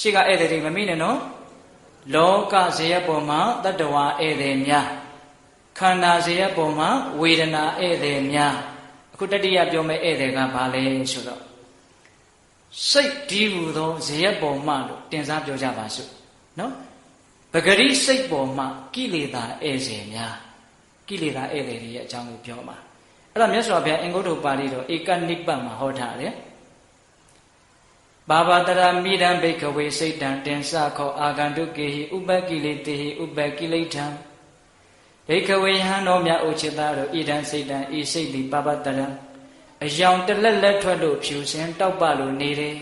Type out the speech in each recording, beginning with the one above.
ရှေ့ကဧည့်သည်တွေမမိနဲ့နော်လောကဇေယပေါ်မှာတတ္တဝါဧည့်သည်များခန္ဓာဇေယပေါ်မှာဝေဒနာဧည့်သည်များအခုတတိယပြောမယ့်ဧည့်သည်ကဘာလဲဆိုတော့စိတ်ဒီဟူသောဇေယပေါ်မှလို့တင်စားပြောကြပါစို့နော်ပဂရိစိတ်ပေါ်မှာကိလေသာဧည့်စေများကိလေသာဧည့်သည်တွေရဲ့အကြောင်းကိုပြောမှာအဲ့ဒါမြတ်စွာဘုရားအင်္ဂုတ္တပါဠိတော်ဧကနိပ္ပတ်မှာဟောထားတယ် ဘာဝတရမိဒံဘိခဝေစိတ်တံတင်စခောအာဂန္တုကေဟိဥပကိလေတေဟိဥပကိလေထံဘိခဝေဟံတော်မြတ်ဥจิตသားတို့ဣဒံစိတ်တံဤစိတ်သည်ပပတရံအယောင်တလက်လက်ထွက်လို့ဖြူစင်တောက်ပလို့နေတယ်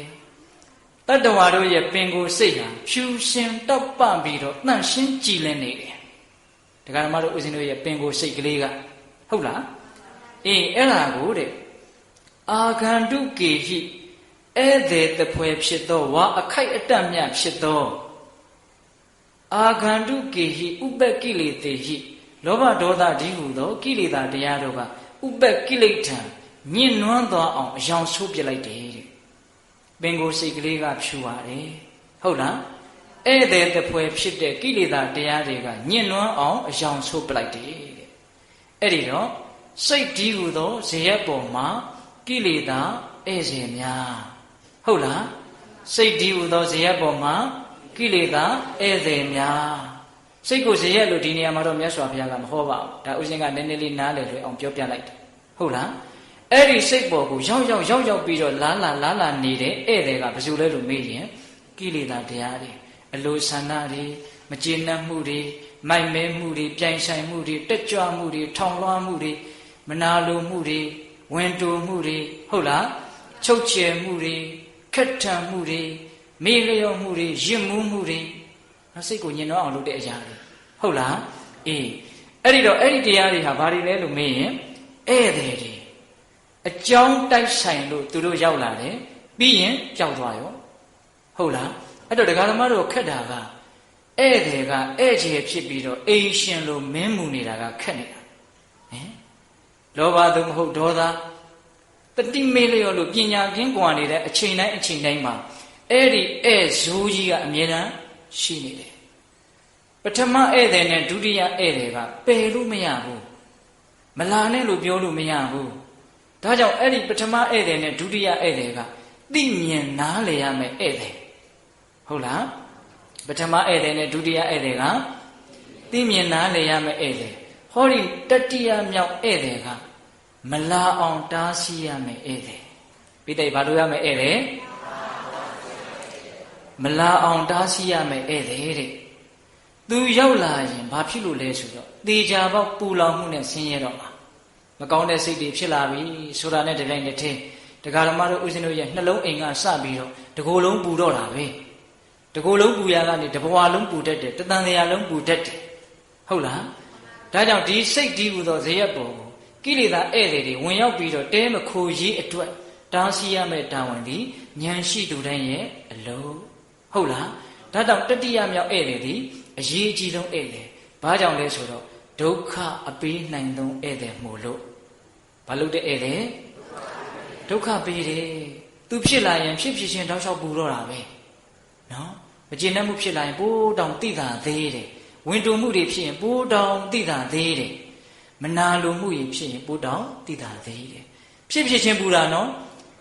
တတ္တဝါတို့ရဲ့ပင်ကိုယ်စိတ်ဟာဖြူရှင်တောက်ပပြီးတော့တန့်ရှင်းကြည်လင်းနေတယ်ဒကာဓမ္မတို့ဦးဇင်းတို့ရဲ့ပင်ကိုယ်စိတ်ကလေးကဟုတ်လားအေးအဲ့ဒါကိုတဲ့အာဂန္တုကေဟိ ဧည့်သည်တပွဲဖြစ်သောဝါအခိုက်အတန့်မြဖြစ်သောအာဂန္တုကေဟိဥပက္ကိလေတေဟိလောဘဒေါသဒီဟုသောကိလေသာတရားတို့ကဥပက္ကိလေထံညှဉ်းနှွမ်းသွားအောင်အယောင်ဆိုးပြလိုက်တယ်တဲ့ပင်ကိုယ်စိတ်ကလေးကဖြူပါတယ်ဟုတ်လားဧည့်သည်တပွဲဖြစ်တဲ့ကိလေသာတရားတွေကညှဉ်းနှွမ်းအောင်အယောင်ဆိုးပလိုက်တယ်တဲ့အဲ့ဒီတော့စိတ်ဒီဟုသောဇေယျပေါ်မှာကိလေသာဧည့်စေများ ဟုတ်လားစိတ်ဒီဟုသောဇေယျပေါ်မှာကိလေသာဧည့်စေများစိတ်ကိုဇေယျလို့ဒီနေရာမှာတော့မြတ်စွာဘုရားကမဟောပါဘူးဒါဥစဉ်ကနည်းနည်းလေးနားလည်လွယ်အောင်ပြောပြလိုက်တယ်ဟုတ်လားအဲ့ဒီစိတ်ပေါ်ကိုရောက်ရောက်ရောက်ရောက်ပြီးတော့လာလာလာလာနေတဲ့ဧည့်သည်ကဘယ်သူလဲလို့မေးရင်ကိလေသာတရားတွေအလိုဆန္ဒတွေမကျေနပ်မှုတွေမိုက်မဲမှုတွေပြိုင်ဆိုင်မှုတွေတက်ကြွမှုတွေထောင်လွှားမှုတွေမနာလိုမှုတွေဝင်တူမှုတွေဟုတ်လားချုပ်ချယ်မှုတွေခ က်ထန်မှုတွေမေ့လျော့မှုတွေရင့်မှုမှုတွေစိတ်ကိုညင်တော့အောင်လုပ်တဲ့အရာတွေဟုတ်လားအေးအဲ့ဒီတော့အဲ့ဒီတရားတွေဟာဘာတွေလဲလို့မေးရင်ဧည့်သည်တွေအကြောင်းတိုက်ဆိုင်လို့သူတို့ရောက်လာတယ်ပြီးရင်ကြောက်သွားရောဟုတ်လားအဲ့တော့ဒကာသမားတို့ခက်တာကဧည့်သည်ကဧည့်ချေဖြစ်ပြီးတော့အိမ်ရှင်လို့မင်းမူနေတာကခက်နေတာဟင်လောဘသို့မဟုတ်ဒေါသ တတိမေလျော်လို့ပညာကင်းကွာနေတဲ့အချိန်တိုင်းအချိန်တိုင်းမှာအဲ့ဒီဧည့်ဇိုးကြီးကအမြဲတမ်းရှိနေတယ်ပထမဧည့်သည်နဲ့ဒုတိယဧည့်သည်ကပယ်လို့မရဘူးမလာနဲ့လို့ပြောလို့မရဘူးဒါကြောင့်အဲ့ဒီပထမဧည့်သည်နဲ့ဒုတိယဧည့်သည်ကသိမြင်နားလည်ရမယ်ဧည့်သည်ဟုတ်လားပထမဧည့်သည်နဲ့ဒုတိယဧည့်သည်ကသိမြင်နားလည်ရမယ်ဧည့်သည်ဟောဒီတတိယမြောက်ဧည့်သည်က မလာအောင်တားဆီးရမယ်ဧည့်သည်ပိဋိဘာလို့ရမယ်ဧည့်သည်မလာအောင်တားဆီးရမယ်ဧည့်သည်တဲ့သူရောက်လာရင်ဘာဖြစ်လို့လဲဆိုတော့တေချာပေါက်ပူလောင်မှုနဲ့ဆင်းရဲတော့မှာမကောင်းတဲ့စိတ်တွေဖြစ်လာပြီဆိုတာနဲ့တပြိုင်တည်းတရားဓမ္မတို့ဦးဇင်းတို့ရဲ့နှလုံးအိမ်ကစပြီးတော့တကိုယ်လုံးပူတော့တာပဲတကိုယ်လုံးပူရကနေတဘဝလုံးပူတတ်တယ်တသံတရားလုံးပူတတ်တယ်ဟုတ်လားဒါကြောင့်ဒီစိတ်ဒီဟူသောဇေယျပေါ် ကိုကိလေသာဧည့်သည်တွေဝင်ရောက်ပြီးတော့တဲမခိုရေးအတွက်တားဆီးရမယ့်တာဝန်ဒီဉာဏ်ရှိသူတိုင်းရဲ့အလုံးဟုတ်လားဒါကြောင့်တတိယမြောက်ဧည့်သည်ဒီအရေးအကြီးဆုံးဧည့်သည်ဘာကြောင့်လဲဆိုတော့ဒုက္ခအပေးနိုင်သောဧည့်သည်မို့လို့ဘာလို့တဲ့ဧည့်သည်ဒုက္ခပေးတယ်သူဖြစ်လာရင်ဖြစ်ဖြစ်ချင်းတောက်လျှောက်ပူတော့တာပဲနော်မကျေနပ်မှုဖြစ်လာရင်ပိုးတောင်တိတာသေးတယ်ဝင်တူမှုတွေဖြစ်ရင်ပိုးတောင်တိတာသေးတယ် မနာလိုမှုတွေဖြစ်ရင်ပိုးတောင်တိတာသေးတယ်ဖြစ်ဖြစ်ချင်းပူတာနော်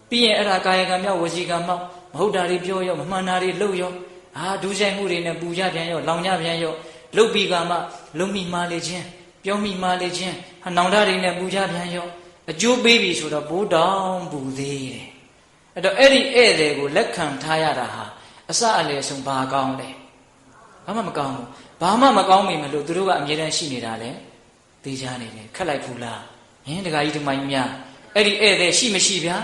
ပြီးရင်အဲ့ဒါကာယကံမြောက်ဝစီကံမောက်မဟုတ်တာတွေပြောရောမမှန်တာတွေလုပ်ရောအာဒုစရိုက်မှုတွေနဲ့ပူကြပြန်ရောလောင်ကြပြန်ရောလုတ်ပြီးကမှလုံမိမာလေခြင်းပြောမိမာလေခြင်းဟနောင်တာတွေနဲ့ပူကြပြန်ရောအကျိုးပေးပြီဆိုတော့ဘိုးတောင်ပူသေးတယ်အဲ့တော့အဲ့ဒီဧည့်သည်ကိုလက်ခံထားရတာဟာအစအလယ်ဆုံးဘာကောင်းလဲဘာမှမကောင်းဘူးဘာမှမကောင်းမိမလို့သူတို့ကအမြဲတမ်းရှိနေတာလေ သိကြနေတယ်ခက်လိုက်ဘူးလားဟင်တခါကြီးဒီမိုင်းများအဲ့ဒီဧည့်သည်ရှိမရှိဗျာ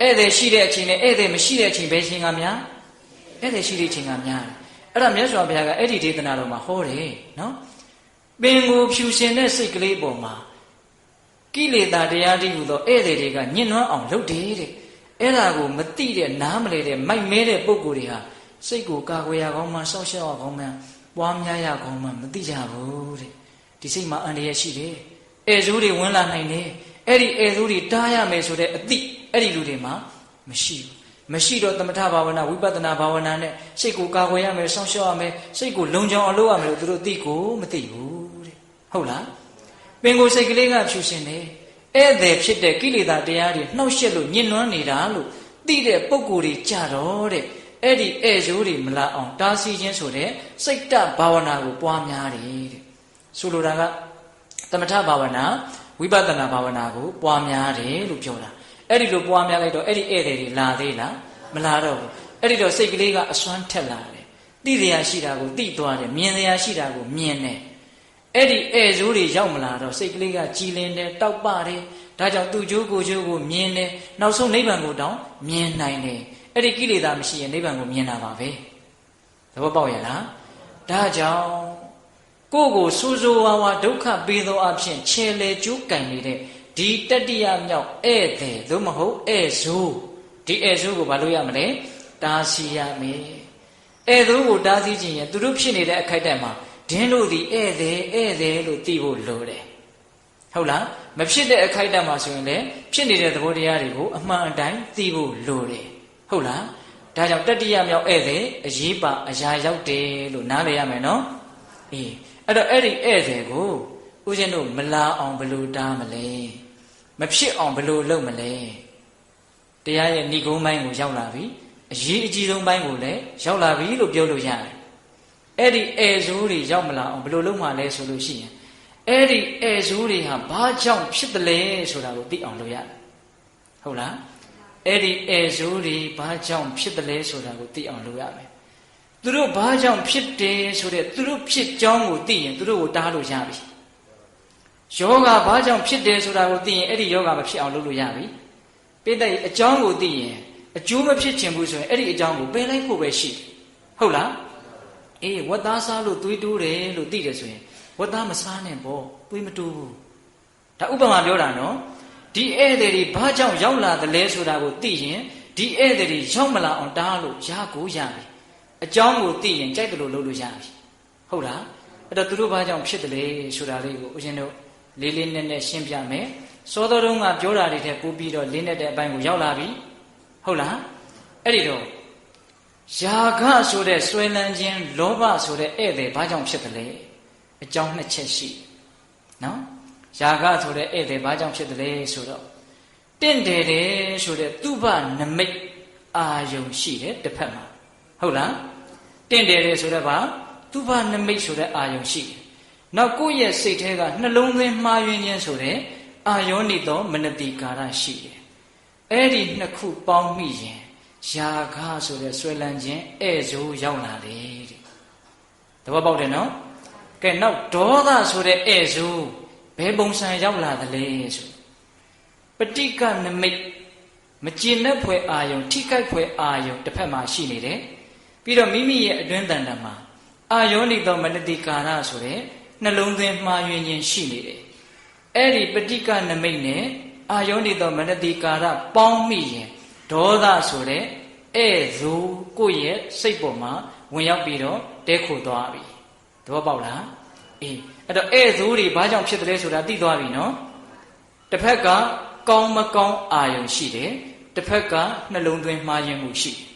ဧည့်သည်ရှိတဲ့အချိန်နဲ့ဧည့်သည်မရှိတဲ့အချိန်ဘယ်ချိန်ကများဧည့်သည်ရှိတဲ့အချိန်ကများအဲ့ဒါမြတ်စွာဘုရားကအဲ့ဒီဒေသနာတော်မှာဟောတယ်နော်ပင်ကိုဖြူရှင်တဲ့စိတ်ကလေးပေါ်မှာကိလေသာတရားတိဟူသောဧည့်သည်တွေကညှဉ်းနှွမ်းအောင်လုပ်တယ်တဲ့အဲ့ဒါကိုမတိတဲ့နားမလဲတဲ့မိုက်မဲတဲ့ပုံကိုယ်တွေဟာစိတ်ကိုကာကွယ်ရကောင်းမှစောင့်ရှောက်ရကောင်းမှပွားများရကောင်းမှမသိကြဘူးတဲ့ ဒီစိတ်မှာအန္တရာယ်ရှိတယ်ဧဇိုးတွေဝင်လာနိုင်တယ်အဲ့ဒီဧဇိုးတွေတားရမယ်ဆိုတဲ့အသည့်အဲ့ဒီလူတွေမှာမရှိဘူးမရှိတော့သမထဘာဝနာဝိပဿနာဘာဝနာနဲ့စိတ်ကိုကာကွယ်ရမယ်စောင့်ရှောက်ရမယ်စိတ်ကိုလုံခြုံအောင်လုပ်ရမယ်လို့သူတို့သိကိုမသိဘူးတဲ့ဟုတ်လားပင်ကိုယ်စိတ်ကလေးကဖြူရှင်တယ်ဧည့်သည်ဖြစ်တဲ့ကိလေသာတရားတွေနှောက်ယှက်လို့ညှဉ်းနှွမ်းနေတာလို့သိတဲ့ပုံကိုယ်တွေကြတော့တဲ့အဲ့ဒီဧည့်ရိုးတွေမလာအောင်တားဆီးခြင်းဆိုတဲ့စိတ်တဘာဝနာကိုပွားများတယ်တဲ့ ဆိုလိုတာကသမထဘာဝနာဝိပဿနာဘာဝနာကိုပွားများတယ်လို့ပြောတာအဲ့ဒီလိုပွားများလိုက်တော့အဲ့ဒီဧည့်သည်တွေလာသေးလားမလာတော့ဘူးအဲ့ဒီတော့စိတ်ကလေးကအစွမ်းထက်လာတယ်သိတရားရှိတာကိုသိသွားတယ်မြင်တရားရှိတာကိုမြင်တယ်အဲ့ဒီဧည့်ဇိုးတွေရောက်မလာတော့စိတ်ကလေးကကြည်လင်တယ်တောက်ပတယ်ဒါကြောင့်သူ့ကြိုးကိုကြိုးကိုမြင်တယ်နောက်ဆုံးနိဗ္ဗာန်ကိုတောင်မြင်နိုင်တယ်အဲ့ဒီကိလေသာမရှိရင်နိဗ္ဗာန်ကိုမြင်တာပါပဲသဘောပေါက်ရလားဒါကြောင့် ကိုယ့်ကိုစိုးစိုးဝါးဝါဒုက္ခပေးသောအဖြစ်ခြေလေကျိုးကင်နေတဲ့ဒီတတိယမြောက်ဧည့်သည်သို့မဟုတ်ဧည့်ဇိုးဒီဧည့်ဇိုးကိုဘာလို့ရမလဲတားဆီးရမယ်ဧည့်ဇိုးကိုတားဆီးခြင်းရင်သူတို့ဖြစ်နေတဲ့အခိုက်အတန့်မှာဒင်းလို့ဒီဧည့်သည်ဧည့်သည်လို့သိဖို့လိုတယ်ဟုတ်လားမဖြစ်တဲ့အခိုက်အတန့်မှာဆိုရင်လည်းဖြစ်နေတဲ့သဘောတရားတွေကိုအမှန်အတိုင်းသိဖို့လိုတယ်ဟုတ်လားဒါကြောင့်တတိယမြောက်ဧည့်သည်အရေးပါအရာရောက်တယ်လို့နားလည်ရမယ်နော်အေး အဲ့တော့အဲ့ဒီဧည့်သည်ကိုဦးဇင်းတို့မလာအောင်ဘယ်လိုတားမလဲမဖြစ်အောင်ဘယ်လိုလုပ်မလဲတရားရဲ့ဏိကုံးပိုင်းကိုရောက်လာပြီအရေးအကြီးဆုံးပိုင်းကိုလည်းရောက်လာပြီလို့ပြောလို့ရတယ်အဲ့ဒီဧဇိုးတွေရောက်မလာအောင်ဘယ်လိုလုပ်မှလဲဆိုလို့ရှိရင်အဲ့ဒီဧဇိုးတွေဟာဘာကြောင့်ဖြစ်တယ်လဲဆိုတာကိုသိအောင်လုပ်ရတယ်ဟုတ်လားအဲ့ဒီဧဇိုးတွေဘာကြောင့်ဖြစ်တယ်လဲဆိုတာကိုသိအောင်လုပ်ရမယ် သူတို့ဘာကြောင့်ဖြစ်တယ်ဆိုတဲ့သူတို့ဖြစ်ကြောင်းကိုသိရင်သူတို့ကိုတားလို့ရပြီယောဂဘာကြောင့်ဖြစ်တယ်ဆိုတာကိုသိရင်အဲ့ဒီယောဂမဖြစ်အောင်လုပ်လို့ရပြီပိဋကအကြောင်းကိုသိရင်အကျိုးမဖြစ်ချင်ဘူးဆိုရင်အဲ့ဒီအကြောင်းကိုပယ်လိုက်ဖို့ပဲရှိဟုတ်လားအေးဝတ်သားစားလို့သွေးတိုးတယ်လို့သိတယ်ဆိုရင်ဝတ်သားမစားနဲ့ပေါ့သွေးမတိုးဘူးဒါဥပမာပြောတာနော်ဒီဧည့်သည်တွေဘာကြောင့်ရောက်လာသလဲဆိုတာကိုသိရင်ဒီဧည့်သည်တွေရောက်မလာအောင်တားလို့ရကိုရပြီ အကြောင်းကိုသိရင်ကြိုက်တယ်လို့လုပ်လို့ရပြီဟုတ်လားအဲ့တော့သူတို့ဘာကြောင့်ဖြစ်တယ်လဲဆိုတာလေးကိုဦးဇင်းတို့လေးလေးနက်နက်ရှင်းပြမယ်စောတော်တုန်းကပြောတာတွေထက်ပိုပြီးတော့လေးနက်တဲ့အပိုင်းကိုရောက်လာပြီဟုတ်လားအဲ့ဒီတော့ယာခဆိုတဲ့ဆွဲလန်းခြင်းလောဘဆိုတဲ့ဧည့်သည်ဘာကြောင့်ဖြစ်တယ်လဲအကြောင်းနှစ်ချက်ရှိနော်ယာခဆိုတဲ့ဧည့်သည်ဘာကြောင့်ဖြစ်တယ်လဲဆိုတော့တင့်တယ်တယ်ဆိုတဲ့သူဘနမိတ်အာယုံရှိတယ်တစ်ဖက်မှာဟုတ်လားတ င့်တယ်တယ်ဆိုတော့ဘာသူဘနမိတ်ဆိုတဲ့အာယုံရှိတယ်နောက်ကိုယ့်ရဲ့စိတ်ထဲကနှလုံးသွင်းမှားယွင်းခြင်းဆိုတဲ့အာယောနိသောမနတိကာရရှိတယ်အဲ့ဒီနှစ်ခုပေါင်းမိရင်ယာခဆိုတဲ့ဆွဲလန်းခြင်းဧဇိုးရောက်လာတယ်တဲ့သဘောပေါက်တယ်နော်ကဲနောက်ဒေါသဆိုတဲ့ဧဇိုးဘယ်ပုံစံရောက်လာသလဲဆိုပဋိကနမိတ်မကျင်တဲ့ဖွယ်အာယုံထိခိုက်ဖွယ်အာယုံတစ်ဖက်မှာရှိနေတယ် ပြီးတော့မိမိရဲ့အတွင်းတန်တမှာအာယောနိသောမနတိကာရဆိုတဲ့နှလုံးသွင်းမှားယွင်းခြင်းရှိနေတယ်အဲ့ဒီပဋိကနမိတ်နဲ့အာယောနိသောမနတိကာရပေါင်းမိရင်ဒေါသဆိုတဲ့ဧဇိုးကိုယ့်ရဲ့စိတ်ပေါ်မှာဝင်ရောက်ပြီးတော့တဲခိုသွားပြီသဘောပေါက်လားအေးအဲ့တော့ဧဇိုးတွေဘာကြောင့်ဖြစ်တယ်လဲဆိုတာသိသွားပြီနော်တစ်ဖက်ကကောင်းမကောင်းအာယုံရှိတယ်တစ်ဖက်ကနှလုံးသွင်းမှားယွင်းမှုရှိတယ်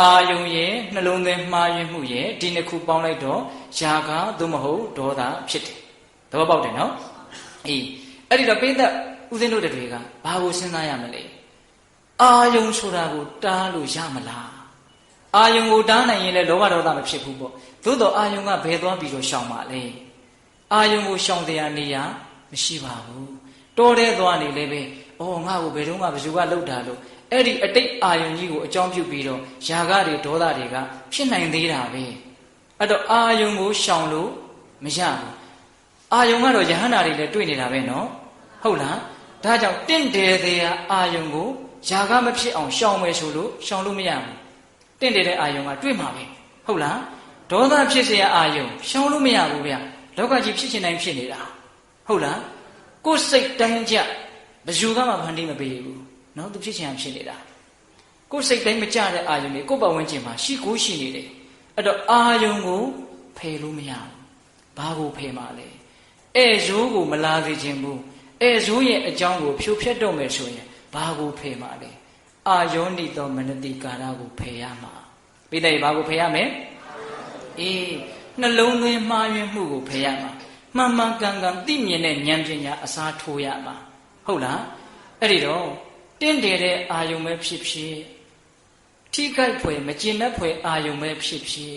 အာယုံရဲ့နှလုံးသွင်းမှားယွင်းမှုရဲ့ဒီနှစ်ခုပေါင်းလိုက်တော့ຢာကသို့မဟုတ်ဒေါသဖြစ်တယ်သဘောပေါက်တယ်နော်အေးအဲ့ဒီတော့ပိဋကဦးဇင်းတို့တွေကဘာကိုစဉ်းစားရမလဲအာယုံဆိုတာကိုတားလို့ရမလားအာယုံကိုတားနိုင်ရင်လည်းလောဘဒေါသမဖြစ်ဘူးပေါ့သို့တော့အာယုံကဘယ်သွားပြီးတော့ရှောင်ပါလဲအာယုံကိုရှောင်တရားနေရမရှိပါဘူးတော်တဲ့သွားနေလည်းပဲအော်ငါ့ကိုဘယ်တော့မှဘယ်သူကလှုပ်တာလို့ အဲ့ဒီအတိတ်အာယုန်ကြီးကိုအကြောင်းပြုပြီးတော့ຢာကတွေဒေါသတွေကဖြစ်နိုင်သေးတာပဲအဲ့တော့အာယုန်ကိုရှောင်လို့မရဘူးအာယုန်ကတော့ယဟန္တာတွေလည်းတွေ့နေတာပဲနော်ဟုတ်လားဒါကြောင့်တင့်တယ်သေးရာအာယုန်ကိုຢာကမဖြစ်အောင်ရှောင်မယ်ဆိုလို့ရှောင်လို့မရဘူးတင့်တယ်တဲ့အာယုန်ကတွေ့မှာပဲဟုတ်လားဒေါသဖြစ်စရာအာယုန်ရှောင်လို့မရဘူးဗျလောကကြီးဖြစ်ရှင်တိုင်းဖြစ်နေတာဟုတ်လားကိုယ်စိတ်တိုင်းကြဘယ်သူမှမဖန်တီးမပေးဘူး နော်သူဖြစ်ချင်အောင်ဖြစ်နေတာကိုယ်စိတ်တိုင်းမကြတဲ့အာယုံတွေကိုယ်ပတ်ဝန်းကျင်မှာရှိကိုရှိနေတယ်အဲ့တော့အာယုံကိုဖယ်လို့မရဘူးဘာကိုဖယ်မှာလဲအဲရိုးကိုမလာစေခြင်းဘူးအဲရိုးရဲ့အကြောင်းကိုဖြိုဖျက်တော့မယ်ဆိုရင်ဘာကိုဖယ်မှာလဲအာယောနိသောမနတိကာရကိုဖယ်ရမှာပိဋကဘာကိုဖယ်ရမလဲအေးနှလုံးသွင်းမှားယွင်းမှုကိုဖယ်ရမှာမှန်မှန်ကန်ကန်သိမြင်တဲ့ဉာဏ်ပညာအစားထိုးရမှာဟုတ်လားအဲ့ဒီတော့ တင့်တယ်တဲ့အာယုံပဲဖြစ်ဖြစ်ထိခိုက်ဖွယ်မကျင်တတ်ဖွယ်အာယုံပဲဖြစ်ဖြစ်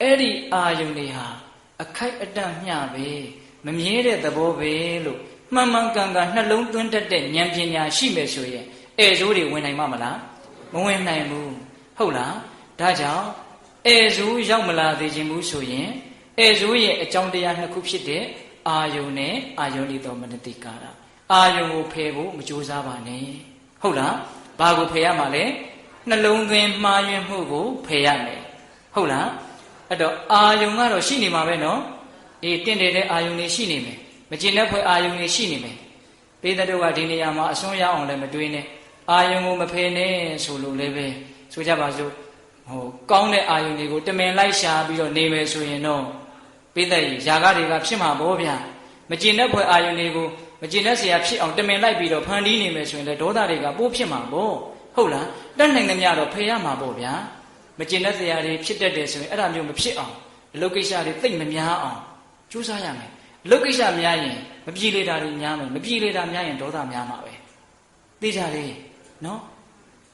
အဲ့ဒီအာယုံတွေဟာအခိုက်အတန့်မျှပဲမမြဲတဲ့သဘောပဲလို့မှန်မှန်ကန်ကန်နှလုံးသွင်းတတ်တဲ့ဉာဏ်ပညာရှိမယ်ဆိုရင်အဲဇိုးတွေဝင်နိုင်မှာမလားမဝင်နိုင်ဘူးဟုတ်လားဒါကြောင့်အဲဇိုးရောက်မလာသေးခြင်းဘူးဆိုရင်အဲဇိုးရဲ့အကြောင်းတရားနှစ်ခုဖြစ်တဲ့အာယုန်နဲ့အာယုန်ဤတော်မနတိကာရအာယုန်ကိုဖယ်ဖို့မကြိုးစားပါနဲ့ ဟုတ်လားဘာကိုဖယ်ရမှာလဲနှလုံးသွင်းမှားယွင်းမှုကိုဖယ်ရမယ်ဟုတ်လားအဲ့တော့အာယုန်ကတော့ရှိနေမှာပဲနော်အေးတင့်တယ်တဲ့အာယုန်တွေရှိနေမယ်မကျင်တဲ့ဖွယ်အာယုန်တွေရှိနေမယ်ပေတတုကဒီနေရာမှာအစွန်းရအောင်လည်းမတွေးနဲ့အာယုံကိုမဖယ်နဲ့ဆိုလို့လည်းပဲဆိုကြပါစို့ဟိုကောင်းတဲ့အာယုံတွေကိုတမင်လိုက်ရှာပြီးတော့နေမယ်ဆိုရင်တော့ပိသက်ကြီးຢာကတွေကဖြစ်မှာပေါ့ဗျာမကျင်တဲ့ဖွယ်အာယုံတွေကိုမ ကျင်တဲ့ဆရာဖြစ်အောင်တမင်လိုက်ပြီးတော့ဖန်တီးနေမယ်ဆိုရင်လည်းဒေါသတွေကပိုးဖြစ်မှာပေါ့ဟုတ်လားတက်နိုင်သမျှတော့ဖယ်ရမှာပေါ့ဗျာမကျင်တဲ့ဆရာတွေဖြစ်တတ်တယ်ဆိုရင်အဲ့ဒါမျိုးမဖြစ်အောင်အလုပ်ကိစ္စတွေသိမ့်မများအောင်ကြိုးစားရမယ်အလုပ်ကိစ္စများရင်မပြေလေတာတွေများမယ်မပြေလေတာများရင်ဒေါသများမှာပဲသိကြတယ်နော်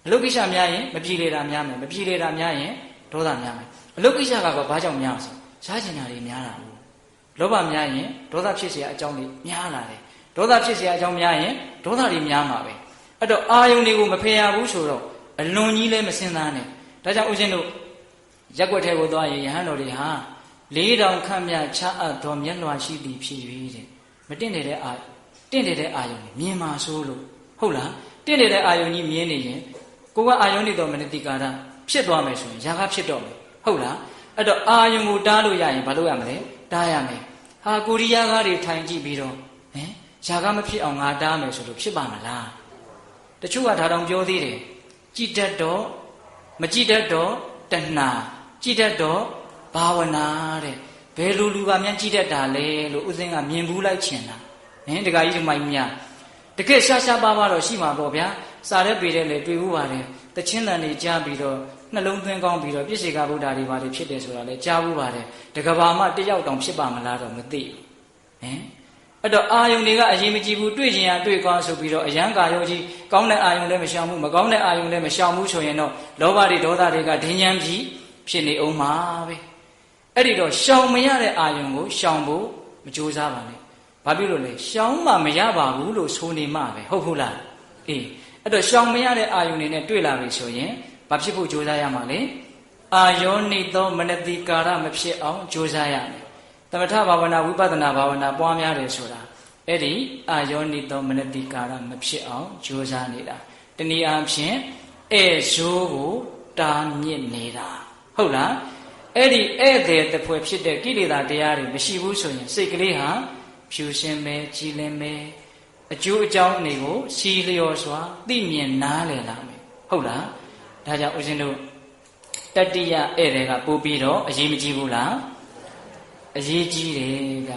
အလုတ်ကိစ္စများရင်မပြေလေတာများမယ်မပြေလေတာများရင်ဒေါသများမယ်အလုတ်ကိစ္စကတော့ဘာကြောင့်များဆိုရှားကျင်တာတွေများတာဘူးလောဘများရင်ဒေါသဖြစ်เสียအကြောင်းတွေများလာတယ် ဒေါသဖြစ်เสียအကြောင်းများရင်ဒေါသတွေများမှာပဲအဲ့တော့အာယုန်တွေကိုမဖယ်ရဘူးဆိုတော့အလွန်ကြီးလည်းမစင်သားနဲ့ဒါကြောင့်ဦးဇင်းတို့ရက်ွက်ထဲကိုသွားရင်ယဟန်တော်တွေဟာလေးတောင်ခန့်မြချအပ်တော်မျက်လွှာရှိသည်ဖြစ်၍တဲ့မတင့်တယ်တဲ့အာတင့်တယ်တဲ့အာယုန်မြင်မှာဆိုလို့ဟုတ်လားတင့်နေတဲ့အာယုန်ကြီးမြင်နေရင်ကိုကအာယုန်နေတော်မနတိကာရဖြစ်သွားမယ်ဆိုရင်ຢာကဖြစ်တော့မယ်ဟုတ်လားအဲ့တော့အာယုန်ကိုတားလို့ရရင်ဘာလုပ်ရမလဲတားရမယ်ဟာကိုရီးယားကားတွေထိုင်ကြည့်ပြီးတော့ဟမ် ຢာကမဖြစ်အောင်ငါတားမယ်ဆိုလို့ဖြစ်ပါမလားတချို့ကဒါတောင်ပြောသေးတယ်ကြည်တတ်တော့မကြည်တတ်တော့တဏှာကြည်တတ်တော့ဘာဝနာတဲ့ဘယ်လိုလူကမြန်ကြည်တတ်တာလဲလို့ဥစဉ်ကမြင်ဘူးလိုက်ချင်တာဟင်တခါကြီးဒီမိုင်းမြတကယ်ရှားရှားပါးပါတော့ရှိမှာပေါ့ဗျာစားတဲ့ပေတဲ့လေတွေ့ဘူးပါတယ်တချင်းတန်တွေကြားပြီးတော့နှလုံးသွင်းကောင်းပြီးတော့ပြည့်စေကဗုဒ္ဓတွေပါတယ်ဖြစ်တယ်ဆိုတာလေကြားဘူးပါတယ်တကဘာမှတယောက်တောင်ဖြစ်ပါမလားတော့မသိဘူးဟင် အဲ့တော့အာယုန်တွေကအရင်မကြည့်ဘူးတွေ့ကျင်ရတွေ့ကောင်းဆိုပြီးတော့အယံကာယောကြီးကောင်းတဲ့အာယုန်လည်းမရှောင်ဘူးမကောင်းတဲ့အာယုန်လည်းမရှောင်ဘူးဆိုရင်တော့လောဘတွေဒေါသတွေကဒင်းညံပြီးဖြစ်နေအောင်ပါပဲအဲ့ဒီတော့ရှောင်မရတဲ့အာယုန်ကိုရှောင်ဖို့မကြိုးစားပါနဲ့ဘာဖြစ်လို့လဲရှောင်မှမရပါဘူးလို့ဆိုနေမှပဲဟုတ်ဟုတ်လားအေးအဲ့တော့ရှောင်မရတဲ့အာယုန်တွေနဲ့တွေ့လာပြီဆိုရင်ဘာဖြစ်ဖို့ကြိုးစားရမှာလဲအာယောနိသောမနတိကာရမဖြစ်အောင်ကြိုးစားရမယ် သမထဘာဝနာဝိပဿနာဘာဝနာပွားများတယ်ဆိုတာအဲ့ဒီအာယောနိသောမနတိကာရမဖြစ်အောင်ကြိုးစားနေတာတနည်းအားဖြင့်အဲဇိုးကိုတာမြင့်နေတာဟုတ်လားအဲ့ဒီဧည့်သည်တပွဲဖြစ်တဲ့ကိလေသာတရားတွေမရှိဘူးဆိုရင်စိတ်ကလေးဟာဖြူရှင်ပဲကြည်လင်ပဲအကျိုးအကြောင်းတွေကိုစီလျော်စွာသိမြင်နားလည်လာမယ်ဟုတ်လားဒါကြောင့်ဦးဇင်းတို့တတိယဧည့်သည်ကပို့ပြီးတော့အရေးမကြီးဘူးလား အရေးကြီးတယ်က